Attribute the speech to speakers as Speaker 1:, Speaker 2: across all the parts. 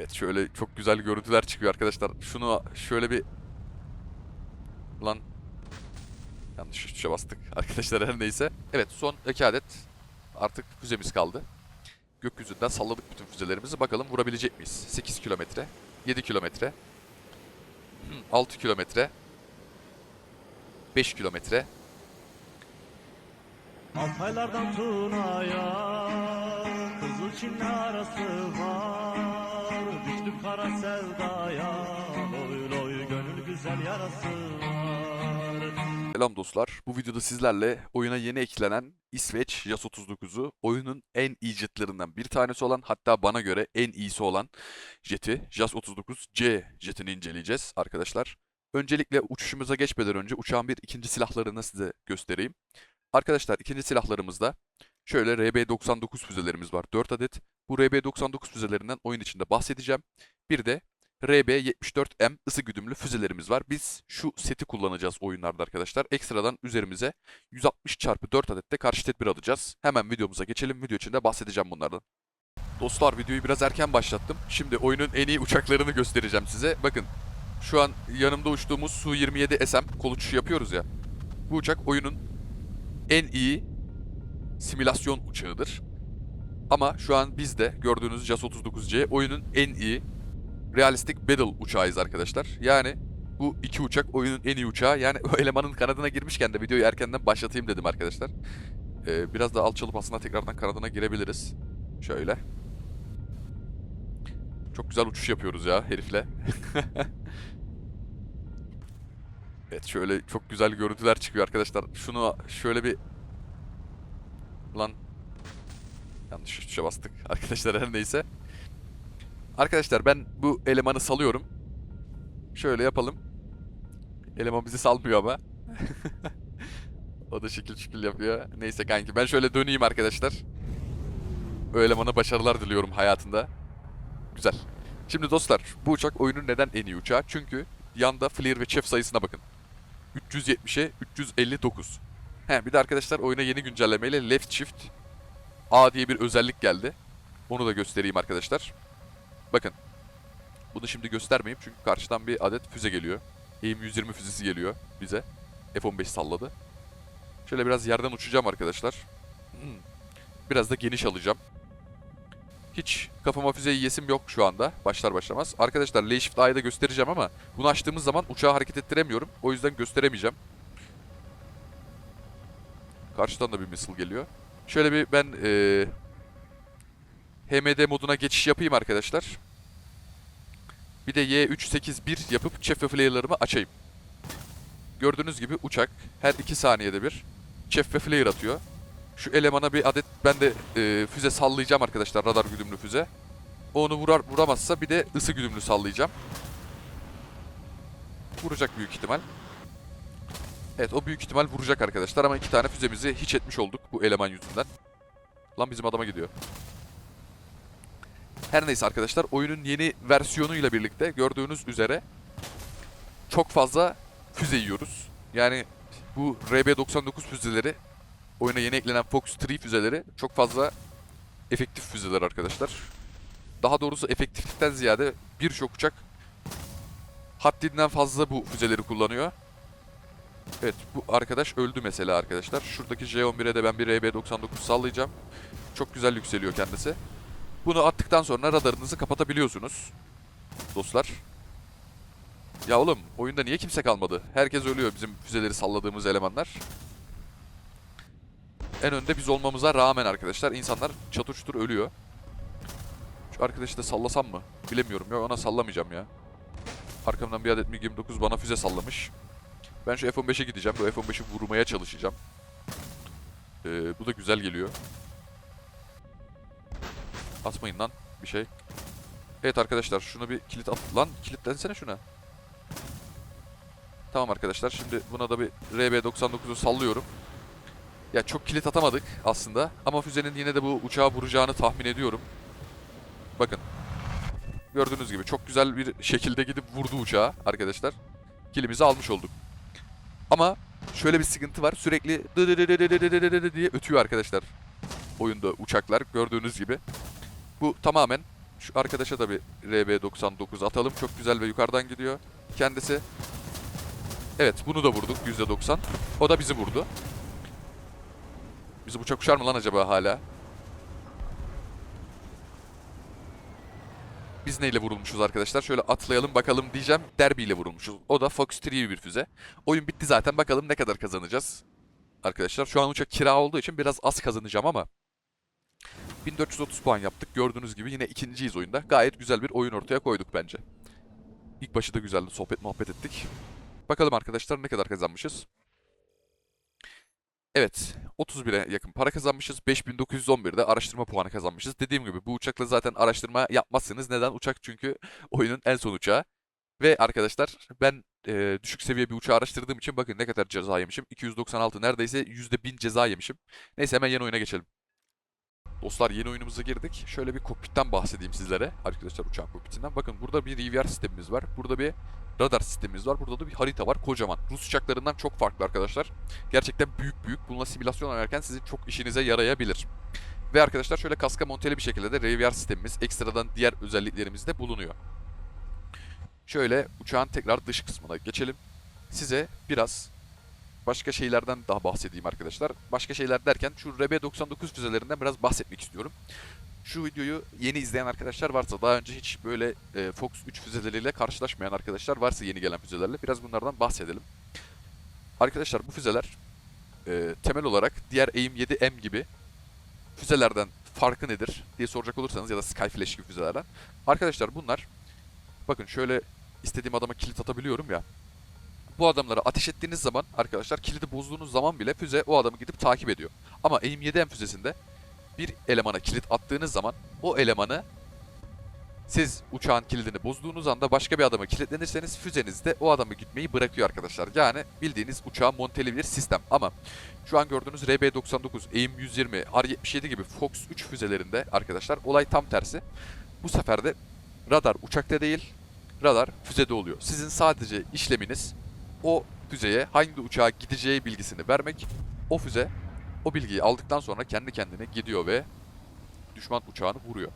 Speaker 1: Evet şöyle çok güzel görüntüler çıkıyor arkadaşlar. Şunu şöyle bir... Lan... Yanlış tuşa bastık arkadaşlar her neyse. Evet son iki adet artık füzemiz kaldı. Gökyüzünden salladık bütün füzelerimizi. Bakalım vurabilecek miyiz? 8 kilometre, 7 kilometre, 6 kilometre, 5 kilometre,
Speaker 2: Altaylardan Tuna'ya Kızılçin'le arası var Düştüm kara sevdaya Loy loy gönül güzel yarası
Speaker 1: Selam dostlar. Bu videoda sizlerle oyuna yeni eklenen İsveç Jas 39'u oyunun en iyi jetlerinden bir tanesi olan hatta bana göre en iyisi olan jeti Jas 39C jetini inceleyeceğiz arkadaşlar. Öncelikle uçuşumuza geçmeden önce uçağın bir ikinci silahlarını size göstereyim. Arkadaşlar ikinci silahlarımızda şöyle RB99 füzelerimiz var 4 adet. Bu RB99 füzelerinden oyun içinde bahsedeceğim. Bir de RB74M ısı güdümlü füzelerimiz var. Biz şu seti kullanacağız oyunlarda arkadaşlar. Ekstradan üzerimize 160 çarpı 4 adet de karşı tedbir alacağız. Hemen videomuza geçelim. Video içinde bahsedeceğim bunlardan. Dostlar videoyu biraz erken başlattım. Şimdi oyunun en iyi uçaklarını göstereceğim size. Bakın şu an yanımda uçtuğumuz Su-27 SM kol uçuşu yapıyoruz ya. Bu uçak oyunun en iyi simülasyon uçağıdır. Ama şu an biz de gördüğünüz JAS 39C oyunun en iyi realistik battle uçağıyız arkadaşlar. Yani bu iki uçak oyunun en iyi uçağı. Yani o elemanın kanadına girmişken de videoyu erkenden başlatayım dedim arkadaşlar. Ee, biraz da alçalıp aslında tekrardan kanadına girebiliriz. Şöyle. Çok güzel uçuş yapıyoruz ya herifle. evet şöyle çok güzel görüntüler çıkıyor arkadaşlar. Şunu şöyle bir... Lan... Yanlış tuşa bastık arkadaşlar her neyse. Arkadaşlar ben bu elemanı salıyorum. Şöyle yapalım. Eleman bizi salmıyor ama. o da şekil şekil yapıyor. Neyse kanki ben şöyle döneyim arkadaşlar. O elemana başarılar diliyorum hayatında. Güzel. Şimdi dostlar bu uçak oyunun neden en iyi uçağı? Çünkü yanda flare ve chef sayısına bakın. 370'e 359. He bir de arkadaşlar oyuna yeni güncellemeyle left shift A diye bir özellik geldi. Onu da göstereyim arkadaşlar. Bakın. Bunu şimdi göstermeyeyim çünkü karşıdan bir adet füze geliyor. AIM 120 füzesi geliyor bize. F-15 salladı. Şöyle biraz yerden uçacağım arkadaşlar. Hmm. Biraz da geniş alacağım. Hiç kafama füze yiyesim yok şu anda. Başlar başlamaz. Arkadaşlar Lay Shift A'yı da göstereceğim ama bunu açtığımız zaman uçağı hareket ettiremiyorum. O yüzden gösteremeyeceğim. Karşıdan da bir missile geliyor. Şöyle bir ben eee HMD moduna geçiş yapayım arkadaşlar. Bir de Y381 yapıp chef flare'larımı açayım. Gördüğünüz gibi uçak her 2 saniyede bir chef ve atıyor. Şu elemana bir adet ben de e, füze sallayacağım arkadaşlar radar güdümlü füze. Onu vurar vuramazsa bir de ısı güdümlü sallayacağım. Vuracak büyük ihtimal. Evet o büyük ihtimal vuracak arkadaşlar ama iki tane füzemizi hiç etmiş olduk bu eleman yüzünden. Lan bizim adama gidiyor. Her neyse arkadaşlar oyunun yeni versiyonuyla birlikte gördüğünüz üzere çok fazla füze yiyoruz. Yani bu RB99 füzeleri oyuna yeni eklenen Fox 3 füzeleri çok fazla efektif füzeler arkadaşlar. Daha doğrusu efektiflikten ziyade birçok uçak haddinden fazla bu füzeleri kullanıyor. Evet bu arkadaş öldü mesela arkadaşlar. Şuradaki J11'e de ben bir RB99 sallayacağım. Çok güzel yükseliyor kendisi. Bunu attıktan sonra radarınızı kapatabiliyorsunuz. Dostlar. Ya oğlum oyunda niye kimse kalmadı? Herkes ölüyor bizim füzeleri salladığımız elemanlar. En önde biz olmamıza rağmen arkadaşlar insanlar çatır çutur ölüyor. Şu arkadaşı da sallasam mı? Bilemiyorum ya ona sallamayacağım ya. Arkamdan bir adet MiG-29 bana füze sallamış. Ben şu F-15'e gideceğim. Bu F-15'i vurmaya çalışacağım. Ee, bu da güzel geliyor. Atmayın lan bir şey. Evet arkadaşlar şunu bir kilit at. Lan kilitlensene şuna. Tamam arkadaşlar şimdi buna da bir RB99'u sallıyorum. Ya çok kilit atamadık aslında ama füzenin yine de bu uçağı vuracağını tahmin ediyorum. Bakın. Gördüğünüz gibi çok güzel bir şekilde gidip vurdu uçağı arkadaşlar. Kilimizi almış olduk. Ama şöyle bir sıkıntı var. Sürekli diye ötüyor arkadaşlar. Oyunda uçaklar gördüğünüz gibi. Bu tamamen şu arkadaşa da bir RB99 atalım. Çok güzel ve yukarıdan gidiyor kendisi. Evet bunu da vurduk %90. O da bizi vurdu. Bizi uçak uçar mı lan acaba hala? Biz neyle vurulmuşuz arkadaşlar? Şöyle atlayalım bakalım diyeceğim. Derby ile vurulmuşuz. O da Fox 3 bir füze. Oyun bitti zaten. Bakalım ne kadar kazanacağız. Arkadaşlar şu an uçak kira olduğu için biraz az kazanacağım ama 1430 puan yaptık. Gördüğünüz gibi yine ikinciyiz oyunda. Gayet güzel bir oyun ortaya koyduk bence. İlk başı da güzeldi. Sohbet muhabbet ettik. Bakalım arkadaşlar ne kadar kazanmışız. Evet. 31'e yakın para kazanmışız. 5911'de araştırma puanı kazanmışız. Dediğim gibi bu uçakla zaten araştırma yapmazsınız. Neden? Uçak çünkü oyunun en son uçağı. Ve arkadaşlar ben e, düşük seviye bir uçağı araştırdığım için bakın ne kadar ceza yemişim. 296 neredeyse %1000 ceza yemişim. Neyse hemen yeni oyuna geçelim. Dostlar yeni oyunumuza girdik. Şöyle bir kokpitten bahsedeyim sizlere. Arkadaşlar uçağın kokpitinden. Bakın burada bir RVR sistemimiz var. Burada bir radar sistemimiz var. Burada da bir harita var. Kocaman. Rus uçaklarından çok farklı arkadaşlar. Gerçekten büyük büyük. Bununla simülasyon oynarken sizin çok işinize yarayabilir. Ve arkadaşlar şöyle kaska monteli bir şekilde de RVR sistemimiz ekstradan diğer özelliklerimiz de bulunuyor. Şöyle uçağın tekrar dış kısmına geçelim. Size biraz başka şeylerden daha bahsedeyim arkadaşlar. Başka şeyler derken şu RB99 füzelerinden biraz bahsetmek istiyorum. Şu videoyu yeni izleyen arkadaşlar varsa daha önce hiç böyle e, Fox 3 füzeleriyle karşılaşmayan arkadaşlar varsa yeni gelen füzelerle biraz bunlardan bahsedelim. Arkadaşlar bu füzeler e, temel olarak diğer AIM-7M gibi füzelerden farkı nedir diye soracak olursanız ya da Skyflash gibi füzelerden. Arkadaşlar bunlar bakın şöyle istediğim adama kilit atabiliyorum ya. Bu adamlara ateş ettiğiniz zaman arkadaşlar kilidi bozduğunuz zaman bile füze o adamı gidip takip ediyor. Ama AIM-7M füzesinde bir elemana kilit attığınız zaman o elemanı siz uçağın kilidini bozduğunuz anda başka bir adama kilitlenirseniz füzeniz de o adamı gitmeyi bırakıyor arkadaşlar. Yani bildiğiniz uçağa monteli bir sistem. Ama şu an gördüğünüz RB-99, AIM-120, R-77 gibi Fox 3 füzelerinde arkadaşlar olay tam tersi. Bu sefer de radar uçakta değil, radar füzede oluyor. Sizin sadece işleminiz o füzeye hangi uçağa gideceği bilgisini vermek. O füze o bilgiyi aldıktan sonra kendi kendine gidiyor ve düşman uçağını vuruyor.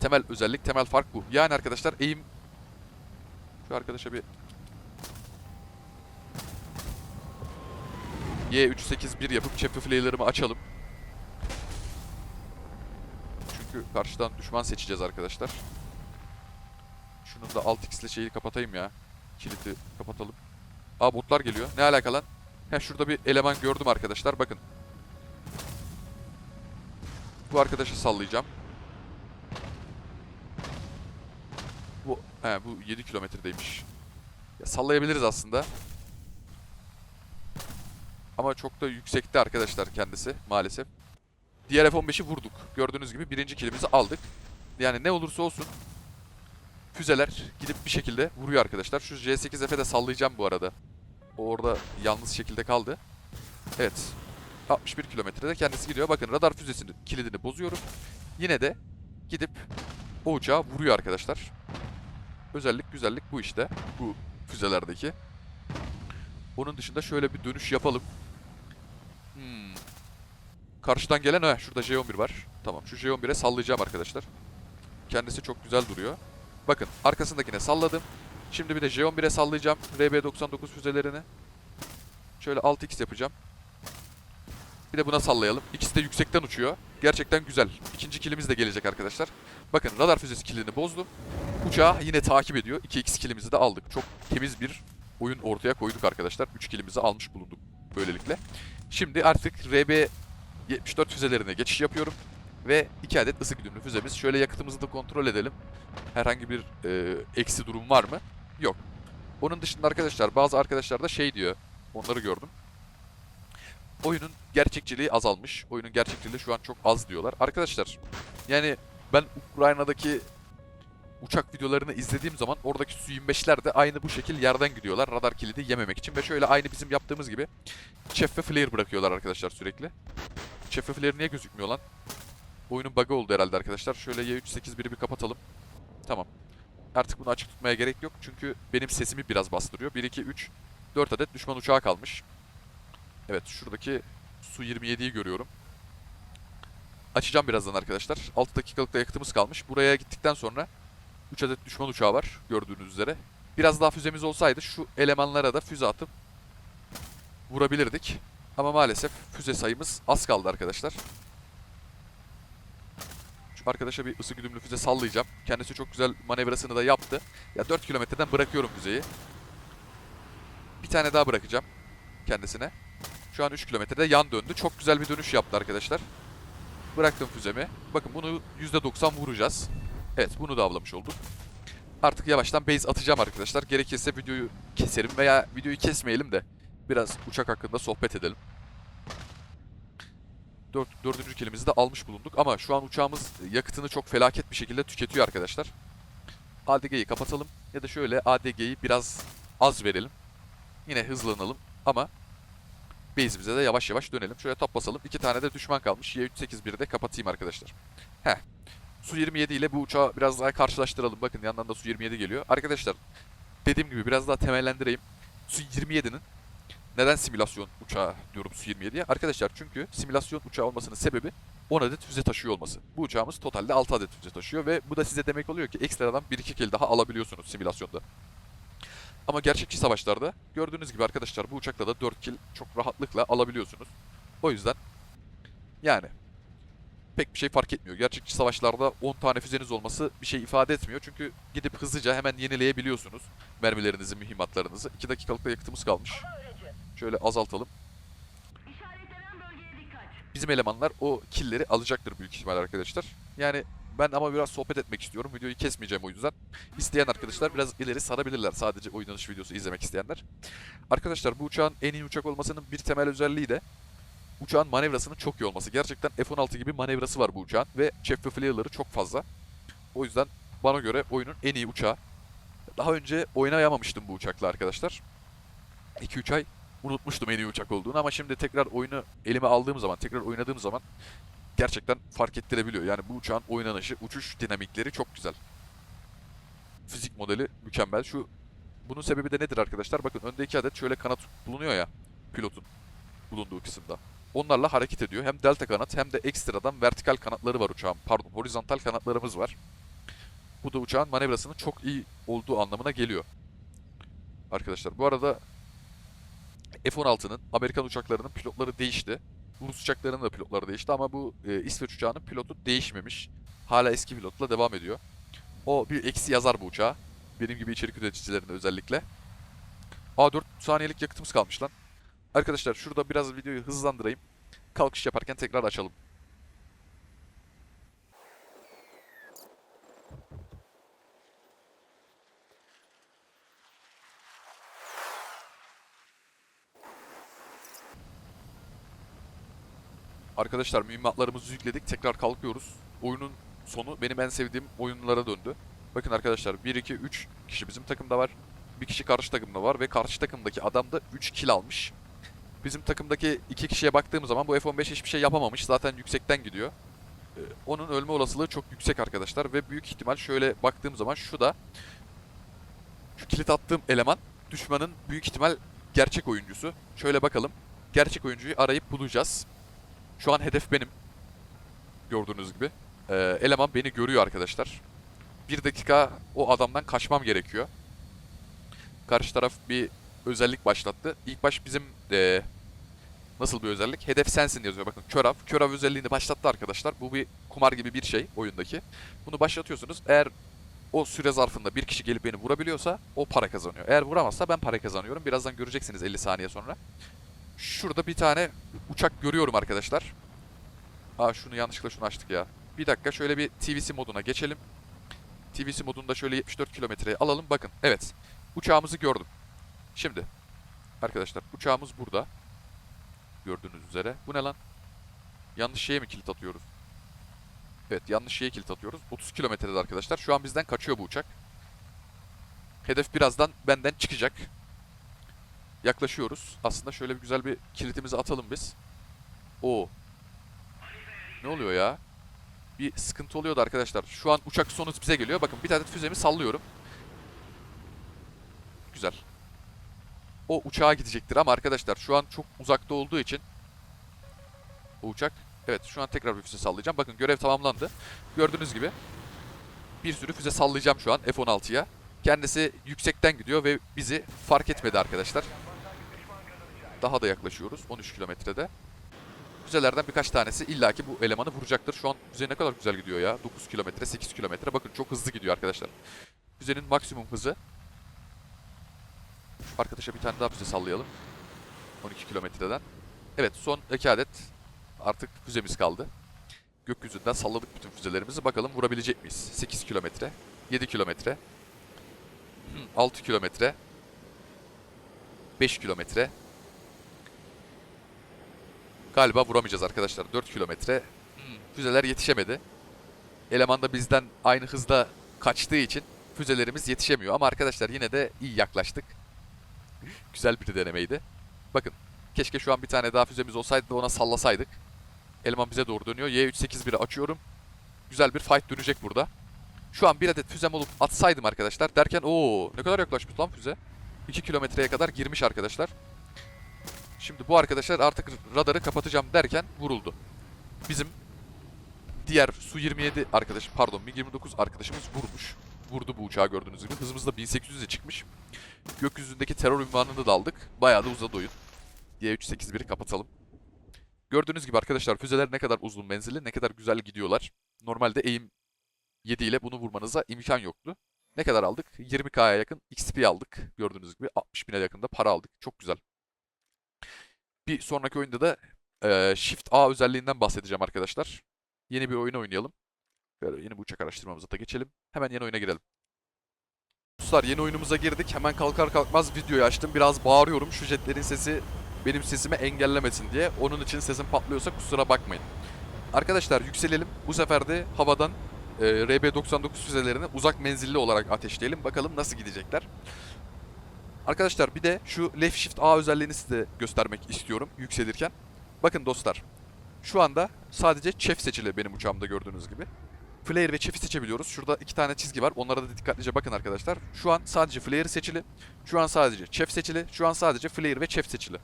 Speaker 1: Temel özellik, temel fark bu. Yani arkadaşlar eğim... Şu arkadaşa bir... Y381 yapıp chapter flayer'ımı açalım. Çünkü karşıdan düşman seçeceğiz arkadaşlar. Şunun da alt x ile şeyi kapatayım ya. Kilidi kapatalım. Aa botlar geliyor. Ne alaka lan? Heh şurada bir eleman gördüm arkadaşlar. Bakın. Bu arkadaşı sallayacağım. Bu he bu 7 kilometredeymiş. Ya sallayabiliriz aslında. Ama çok da yüksekte arkadaşlar kendisi maalesef. Diğer F-15'i vurduk. Gördüğünüz gibi birinci kilimizi aldık. Yani ne olursa olsun füzeler gidip bir şekilde vuruyor arkadaşlar. Şu J8F'e de sallayacağım bu arada. O orada yalnız şekilde kaldı. Evet. 61 kilometrede kendisi gidiyor. Bakın radar füzesinin kilidini bozuyorum. Yine de gidip o uçağı vuruyor arkadaşlar. Özellik güzellik bu işte. Bu füzelerdeki. Onun dışında şöyle bir dönüş yapalım. Hmm. Karşıdan gelen ha şurada J11 var. Tamam şu J11'e sallayacağım arkadaşlar. Kendisi çok güzel duruyor. Bakın arkasındakine salladım. Şimdi bir de J11'e sallayacağım RB99 füzelerini. Şöyle 6x yapacağım. Bir de buna sallayalım. İkisi de yüksekten uçuyor. Gerçekten güzel. İkinci kilimiz de gelecek arkadaşlar. Bakın radar füzesi kilidini bozdum. Uçağı yine takip ediyor. 2x kilimizi de aldık. Çok temiz bir oyun ortaya koyduk arkadaşlar. 3 kilimizi almış bulunduk böylelikle. Şimdi artık RB 74 füzelerine geçiş yapıyorum. Ve 2 adet ısı güdümlü füzemiz. Şöyle yakıtımızı da kontrol edelim. Herhangi bir e, eksi durum var mı? Yok. Onun dışında arkadaşlar bazı arkadaşlar da şey diyor. Onları gördüm. Oyunun gerçekçiliği azalmış. Oyunun gerçekçiliği şu an çok az diyorlar. Arkadaşlar yani ben Ukrayna'daki uçak videolarını izlediğim zaman oradaki Su-25'ler de aynı bu şekil yerden gidiyorlar. Radar kilidi yememek için. Ve şöyle aynı bizim yaptığımız gibi ve flare bırakıyorlar arkadaşlar sürekli. Ve flare niye gözükmüyor lan? Oyunun bug'ı oldu herhalde arkadaşlar. Şöyle Y381'i bir kapatalım. Tamam. Artık bunu açık tutmaya gerek yok. Çünkü benim sesimi biraz bastırıyor. 1, 2, 3, 4 adet düşman uçağı kalmış. Evet şuradaki Su-27'yi görüyorum. açacağım birazdan arkadaşlar. 6 dakikalık da yakıtımız kalmış. Buraya gittikten sonra 3 adet düşman uçağı var gördüğünüz üzere. Biraz daha füzemiz olsaydı şu elemanlara da füze atıp vurabilirdik. Ama maalesef füze sayımız az kaldı arkadaşlar. Arkadaşa bir ısı güdümlü füze sallayacağım. Kendisi çok güzel manevrasını da yaptı. Ya 4 kilometreden bırakıyorum füzeyi. Bir tane daha bırakacağım kendisine. Şu an 3 kilometrede yan döndü. Çok güzel bir dönüş yaptı arkadaşlar. Bıraktım füzemi. Bakın bunu %90 vuracağız. Evet bunu da avlamış olduk. Artık yavaştan base atacağım arkadaşlar. Gerekirse videoyu keserim veya videoyu kesmeyelim de biraz uçak hakkında sohbet edelim. Dört, dördüncü kilimizi de almış bulunduk ama şu an uçağımız yakıtını çok felaket bir şekilde tüketiyor arkadaşlar. ADG'yi kapatalım ya da şöyle ADG'yi biraz az verelim. Yine hızlanalım ama base'imize de yavaş yavaş dönelim. Şöyle top basalım. İki tane de düşman kalmış. Y381'i de kapatayım arkadaşlar. Heh. Su-27 ile bu uçağı biraz daha karşılaştıralım. Bakın yandan da Su-27 geliyor. Arkadaşlar dediğim gibi biraz daha temellendireyim. Su-27'nin neden simülasyon uçağı diyorum Su-27'ye? Arkadaşlar çünkü simülasyon uçağı olmasının sebebi 10 adet füze taşıyor olması. Bu uçağımız totalde 6 adet füze taşıyor ve bu da size demek oluyor ki ekstradan 1-2 kill daha alabiliyorsunuz simülasyonda. Ama gerçekçi savaşlarda gördüğünüz gibi arkadaşlar bu uçakla da 4 kill çok rahatlıkla alabiliyorsunuz. O yüzden yani pek bir şey fark etmiyor. Gerçekçi savaşlarda 10 tane füzeniz olması bir şey ifade etmiyor. Çünkü gidip hızlıca hemen yenileyebiliyorsunuz mermilerinizi, mühimmatlarınızı. 2 dakikalık da yakıtımız kalmış. Şöyle azaltalım. Bizim elemanlar o killleri alacaktır büyük ihtimal arkadaşlar. Yani ben ama biraz sohbet etmek istiyorum. Videoyu kesmeyeceğim o yüzden. İsteyen arkadaşlar biraz ileri sarabilirler. Sadece oynanış videosu izlemek isteyenler. Arkadaşlar bu uçağın en iyi uçak olmasının bir temel özelliği de uçağın manevrasının çok iyi olması. Gerçekten F-16 gibi manevrası var bu uçağın ve chef ve çok fazla. O yüzden bana göre oyunun en iyi uçağı. Daha önce oynayamamıştım bu uçakla arkadaşlar. 2-3 ay unutmuştum en iyi uçak olduğunu ama şimdi tekrar oyunu elime aldığım zaman, tekrar oynadığım zaman gerçekten fark ettirebiliyor. Yani bu uçağın oynanışı, uçuş dinamikleri çok güzel. Fizik modeli mükemmel. Şu bunun sebebi de nedir arkadaşlar? Bakın önde iki adet şöyle kanat bulunuyor ya pilotun bulunduğu kısımda. Onlarla hareket ediyor. Hem delta kanat hem de ekstradan vertikal kanatları var uçağın. Pardon, horizontal kanatlarımız var. Bu da uçağın manevrasının çok iyi olduğu anlamına geliyor. Arkadaşlar bu arada F-16'nın Amerikan uçaklarının pilotları değişti. Rus uçaklarının da pilotları değişti ama bu e, İsveç uçağının pilotu değişmemiş. Hala eski pilotla devam ediyor. O bir eksi yazar bu uçağa. Benim gibi içerik üreticilerinde özellikle. Aa 4 saniyelik yakıtımız kalmış lan. Arkadaşlar şurada biraz videoyu hızlandırayım. Kalkış yaparken tekrar açalım. Arkadaşlar mühimmatlarımızı yükledik. Tekrar kalkıyoruz. Oyunun sonu benim en sevdiğim oyunlara döndü. Bakın arkadaşlar 1, 2, 3 kişi bizim takımda var. Bir kişi karşı takımda var ve karşı takımdaki adam da 3 kill almış. Bizim takımdaki iki kişiye baktığım zaman bu F-15 hiçbir şey yapamamış. Zaten yüksekten gidiyor. Ee, onun ölme olasılığı çok yüksek arkadaşlar ve büyük ihtimal şöyle baktığım zaman şu da şu kilit attığım eleman düşmanın büyük ihtimal gerçek oyuncusu. Şöyle bakalım. Gerçek oyuncuyu arayıp bulacağız. Şu an hedef benim. Gördüğünüz gibi. Ee, eleman beni görüyor arkadaşlar. Bir dakika o adamdan kaçmam gerekiyor. Karşı taraf bir özellik başlattı. İlk baş bizim ee, nasıl bir özellik? Hedef sensin yazıyor. Bakın Körav. Körav özelliğini başlattı arkadaşlar. Bu bir kumar gibi bir şey oyundaki. Bunu başlatıyorsunuz. Eğer o süre zarfında bir kişi gelip beni vurabiliyorsa o para kazanıyor. Eğer vuramazsa ben para kazanıyorum. Birazdan göreceksiniz 50 saniye sonra. Şurada bir tane uçak görüyorum arkadaşlar. Aa şunu yanlışlıkla şunu açtık ya. Bir dakika şöyle bir TVC moduna geçelim. TVC modunda şöyle 74 kilometreye alalım. Bakın evet. Uçağımızı gördüm. Şimdi arkadaşlar uçağımız burada. Gördüğünüz üzere. Bu ne lan? Yanlış şeye mi kilit atıyoruz? Evet yanlış şeye kilit atıyoruz. 30 kilometrede arkadaşlar. Şu an bizden kaçıyor bu uçak. Hedef birazdan benden çıkacak. Yaklaşıyoruz. Aslında şöyle bir güzel bir kilitimizi atalım biz. Oo. Ne oluyor ya? Bir sıkıntı oluyordu arkadaşlar. Şu an uçak sonu bize geliyor. Bakın bir tane füzemi sallıyorum. Güzel. O uçağa gidecektir ama arkadaşlar şu an çok uzakta olduğu için o uçak Evet şu an tekrar bir füze sallayacağım. Bakın görev tamamlandı. Gördüğünüz gibi bir sürü füze sallayacağım şu an F-16'ya. Kendisi yüksekten gidiyor ve bizi fark etmedi arkadaşlar. Daha da yaklaşıyoruz 13 kilometrede. Füzelerden birkaç tanesi illaki bu elemanı vuracaktır. Şu an füze ne kadar güzel gidiyor ya. 9 kilometre, 8 kilometre. Bakın çok hızlı gidiyor arkadaşlar. Füzenin maksimum hızı. Arkadaşa bir tane daha füze sallayalım. 12 kilometreden. Evet son iki adet artık füzemiz kaldı. Gökyüzünden salladık bütün füzelerimizi. Bakalım vurabilecek miyiz? 8 kilometre, 7 kilometre, 6 kilometre, 5 kilometre. Galiba vuramayacağız arkadaşlar. 4 kilometre. Füzeler yetişemedi. Eleman da bizden aynı hızda kaçtığı için füzelerimiz yetişemiyor. Ama arkadaşlar yine de iyi yaklaştık. Güzel bir denemeydi. Bakın keşke şu an bir tane daha füzemiz olsaydı da ona sallasaydık. Eleman bize doğru dönüyor. Y381'i açıyorum. Güzel bir fight dönecek burada. Şu an bir adet füzem olup atsaydım arkadaşlar derken o ne kadar yaklaşmış lan füze. 2 kilometreye kadar girmiş arkadaşlar. Şimdi bu arkadaşlar artık radarı kapatacağım derken vuruldu. Bizim diğer Su-27 arkadaş pardon MiG-29 arkadaşımız vurmuş. Vurdu bu uçağı gördüğünüz gibi. Hızımız da 1800'e çıkmış. Gökyüzündeki terör ünvanını da aldık. Bayağı da uzadı oyun. Y381'i kapatalım. Gördüğünüz gibi arkadaşlar füzeler ne kadar uzun menzilli, ne kadar güzel gidiyorlar. Normalde aim 7 ile bunu vurmanıza imkan yoktu. Ne kadar aldık? 20k'ya yakın XP aldık. Gördüğünüz gibi 60 bine yakında para aldık. Çok güzel. Bir sonraki oyunda da eee, Shift A özelliğinden bahsedeceğim arkadaşlar. Yeni bir oyun oynayalım. Böyle yeni bir uçak araştırmamıza da geçelim. Hemen yeni oyuna girelim. Dostlar yeni oyunumuza girdik. Hemen kalkar kalkmaz videoyu açtım. Biraz bağırıyorum. Şu jetlerin sesi benim sesimi engellemesin diye. Onun için sesim patlıyorsa kusura bakmayın. Arkadaşlar yükselelim. Bu sefer de havadan e, RB99 füzelerini uzak menzilli olarak ateşleyelim. Bakalım nasıl gidecekler. Arkadaşlar bir de şu Left Shift A özelliğini size göstermek istiyorum yükselirken. Bakın dostlar. Şu anda sadece çift seçili benim uçağımda gördüğünüz gibi. Flare ve çift seçebiliyoruz. Şurada iki tane çizgi var. Onlara da dikkatlice bakın arkadaşlar. Şu an sadece flare seçili. Şu an sadece çift seçili. Şu an sadece flare ve çift seçili.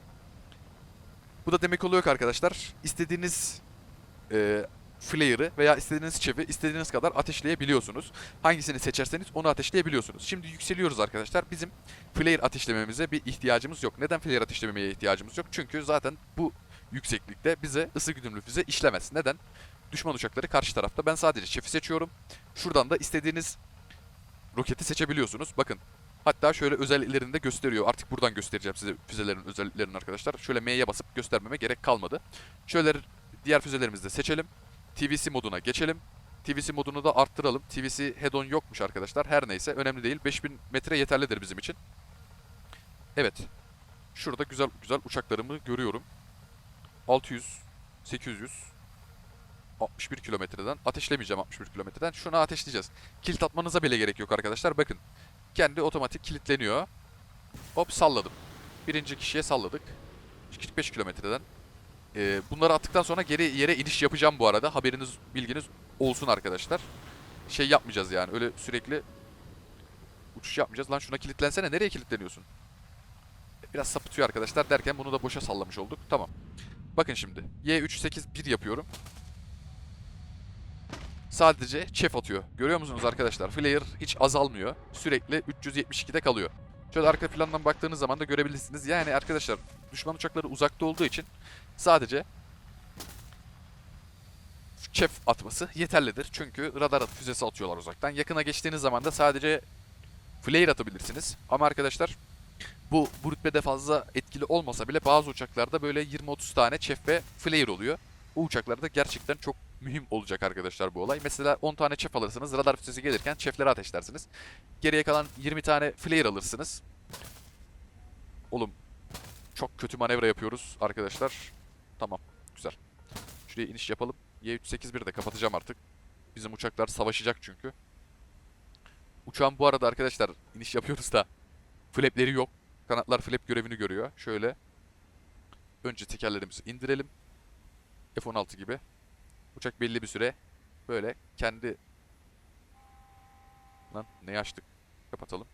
Speaker 1: Bu da demek oluyor ki arkadaşlar istediğiniz e, flare'ı veya istediğiniz çivi istediğiniz kadar ateşleyebiliyorsunuz. Hangisini seçerseniz onu ateşleyebiliyorsunuz. Şimdi yükseliyoruz arkadaşlar. Bizim flare ateşlememize bir ihtiyacımız yok. Neden flare ateşlemeye ihtiyacımız yok? Çünkü zaten bu yükseklikte bize ısı güdümlü füze işlemez. Neden? Düşman uçakları karşı tarafta. Ben sadece çifi seçiyorum. Şuradan da istediğiniz roketi seçebiliyorsunuz. Bakın. Hatta şöyle özelliklerini de gösteriyor. Artık buradan göstereceğim size füzelerin özelliklerini arkadaşlar. Şöyle M'ye basıp göstermeme gerek kalmadı. Şöyle diğer füzelerimizi de seçelim. TVC moduna geçelim. TVC modunu da arttıralım. TVC head-on yokmuş arkadaşlar. Her neyse önemli değil. 5000 metre yeterlidir bizim için. Evet. Şurada güzel güzel uçaklarımı görüyorum. 600, 800, 61 kilometreden. Ateşlemeyeceğim 61 kilometreden. Şunu ateşleyeceğiz. Kilit atmanıza bile gerek yok arkadaşlar. Bakın. Kendi otomatik kilitleniyor. Hop salladım. Birinci kişiye salladık. 45 kilometreden. Ee, bunları attıktan sonra geri yere iniş yapacağım bu arada. Haberiniz, bilginiz olsun arkadaşlar. Şey yapmayacağız yani. Öyle sürekli uçuş yapmayacağız. Lan şuna kilitlensene. Nereye kilitleniyorsun? Biraz sapıtıyor arkadaşlar derken bunu da boşa sallamış olduk. Tamam. Bakın şimdi. Y381 yapıyorum. Sadece çef atıyor. Görüyor musunuz arkadaşlar? Flare hiç azalmıyor. Sürekli 372'de kalıyor. Şöyle arka plandan baktığınız zaman da görebilirsiniz. Yani arkadaşlar düşman uçakları uzakta olduğu için sadece çef atması yeterlidir. Çünkü radar füzesi atıyorlar uzaktan. Yakına geçtiğiniz zaman da sadece flare atabilirsiniz. Ama arkadaşlar bu, bu rütbede fazla etkili olmasa bile bazı uçaklarda böyle 20-30 tane çef ve flare oluyor. Bu uçaklarda gerçekten çok mühim olacak arkadaşlar bu olay. Mesela 10 tane çef alırsınız. Radar füzesi gelirken çefleri ateşlersiniz. Geriye kalan 20 tane flare alırsınız. Oğlum çok kötü manevra yapıyoruz arkadaşlar. Tamam güzel. Şuraya iniş yapalım. Y381'i de kapatacağım artık. Bizim uçaklar savaşacak çünkü. Uçağın bu arada arkadaşlar iniş yapıyoruz da flapleri yok. Kanatlar flap görevini görüyor. Şöyle önce tekerlerimizi indirelim. F-16 gibi. Uçak belli bir süre böyle kendi Lan ne açtık? Kapatalım.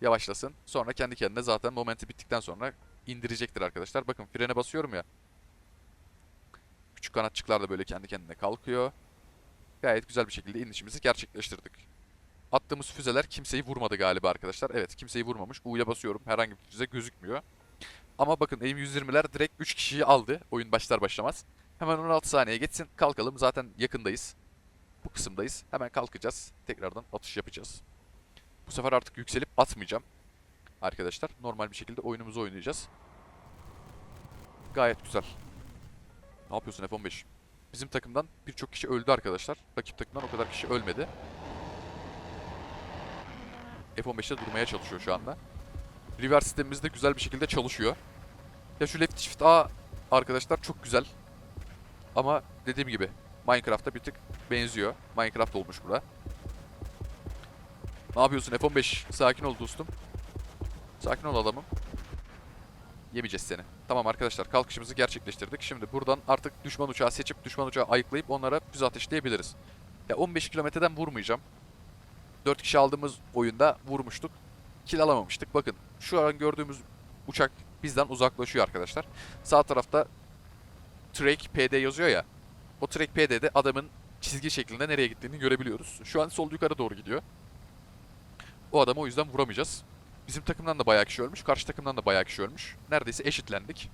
Speaker 1: Yavaşlasın. Sonra kendi kendine zaten momenti bittikten sonra indirecektir arkadaşlar. Bakın frene basıyorum ya. Küçük kanatçıklar da böyle kendi kendine kalkıyor. Gayet güzel bir şekilde inişimizi gerçekleştirdik. Attığımız füzeler kimseyi vurmadı galiba arkadaşlar. Evet kimseyi vurmamış. U'ya basıyorum. Herhangi bir füze gözükmüyor. Ama bakın AIM-120'ler direkt 3 kişiyi aldı. Oyun başlar başlamaz. Hemen 16 saniye geçsin. Kalkalım. Zaten yakındayız. Bu kısımdayız. Hemen kalkacağız. Tekrardan atış yapacağız. Bu sefer artık yükselip atmayacağım. Arkadaşlar normal bir şekilde oyunumuzu oynayacağız. Gayet güzel. Ne yapıyorsun F-15? Bizim takımdan birçok kişi öldü arkadaşlar. Rakip takımdan o kadar kişi ölmedi. F-15'te durmaya çalışıyor şu anda. River sistemimiz de güzel bir şekilde çalışıyor. Ya şu left shift A arkadaşlar çok güzel. Ama dediğim gibi Minecraft'a bir tık benziyor. Minecraft olmuş bura. Ne yapıyorsun F-15? Sakin ol dostum. Sakin ol adamım. Yemeyeceğiz seni. Tamam arkadaşlar kalkışımızı gerçekleştirdik. Şimdi buradan artık düşman uçağı seçip düşman uçağı ayıklayıp onlara füze ateşleyebiliriz. Ya 15 kilometreden vurmayacağım. 4 kişi aldığımız oyunda vurmuştuk. Kill alamamıştık. Bakın şu an gördüğümüz uçak bizden uzaklaşıyor arkadaşlar. Sağ tarafta Trek PD yazıyor ya. O Trek PD'de adamın çizgi şeklinde nereye gittiğini görebiliyoruz. Şu an sol yukarı doğru gidiyor. O adamı o yüzden vuramayacağız. Bizim takımdan da bayağı kişi ölmüş. Karşı takımdan da bayağı kişi ölmüş. Neredeyse eşitlendik.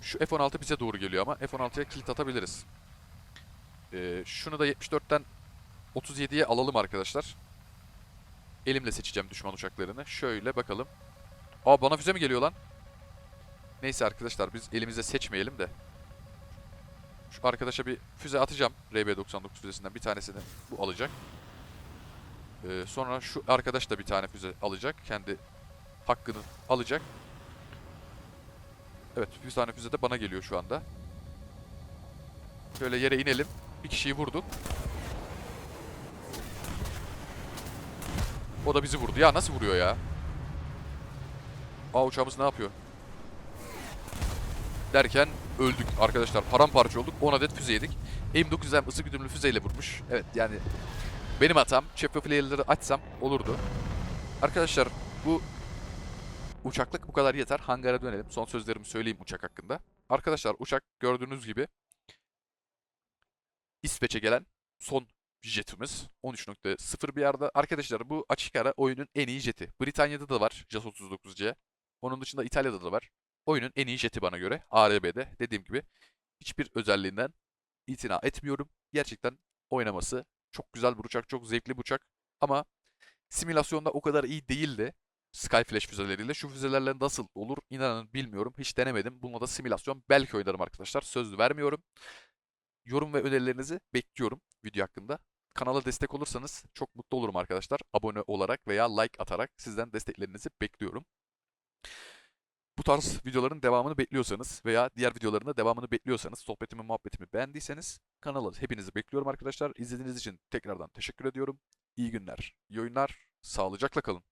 Speaker 1: Şu F-16 bize doğru geliyor ama F-16'ya kilit atabiliriz. Ee, şunu da 74'ten 37'ye alalım arkadaşlar. Elimle seçeceğim düşman uçaklarını. Şöyle bakalım. Aa bana füze mi geliyor lan? Neyse arkadaşlar biz elimizde seçmeyelim de. Şu arkadaşa bir füze atacağım. RB99 füzesinden bir tanesini bu alacak. Ee, sonra şu arkadaş da bir tane füze alacak. Kendi hakkını alacak. Evet bir tane füze de bana geliyor şu anda. Şöyle yere inelim. Bir kişiyi vurduk. O da bizi vurdu. Ya nasıl vuruyor ya? Aa uçağımız ne yapıyor? Derken öldük arkadaşlar. Paramparça olduk. 10 adet füze yedik. M900M ısı güdümlü füzeyle vurmuş. Evet yani benim hatam. Chapter player'ları açsam olurdu. Arkadaşlar bu uçaklık bu kadar yeter. Hangara dönelim. Son sözlerimi söyleyeyim uçak hakkında. Arkadaşlar uçak gördüğünüz gibi İsveç'e gelen son jetimiz. 13.0 bir yerde. Arkadaşlar bu açık ara oyunun en iyi jeti. Britanya'da da var JAS 39C. Onun dışında İtalya'da da var. Oyunun en iyi jeti bana göre. ARB'de dediğim gibi hiçbir özelliğinden itina etmiyorum. Gerçekten oynaması çok güzel bir uçak, çok zevkli bir uçak. Ama simülasyonda o kadar iyi değildi. Skyflash füzeleriyle. Şu füzelerle nasıl olur inanın bilmiyorum. Hiç denemedim. Bununla da simülasyon belki oynarım arkadaşlar. Söz vermiyorum. Yorum ve önerilerinizi bekliyorum video hakkında. Kanala destek olursanız çok mutlu olurum arkadaşlar. Abone olarak veya like atarak sizden desteklerinizi bekliyorum. Bu tarz videoların devamını bekliyorsanız veya diğer videoların da devamını bekliyorsanız, sohbetimi, muhabbetimi beğendiyseniz kanala hepinizi bekliyorum arkadaşlar. İzlediğiniz için tekrardan teşekkür ediyorum. İyi günler, iyi oyunlar, sağlıcakla kalın.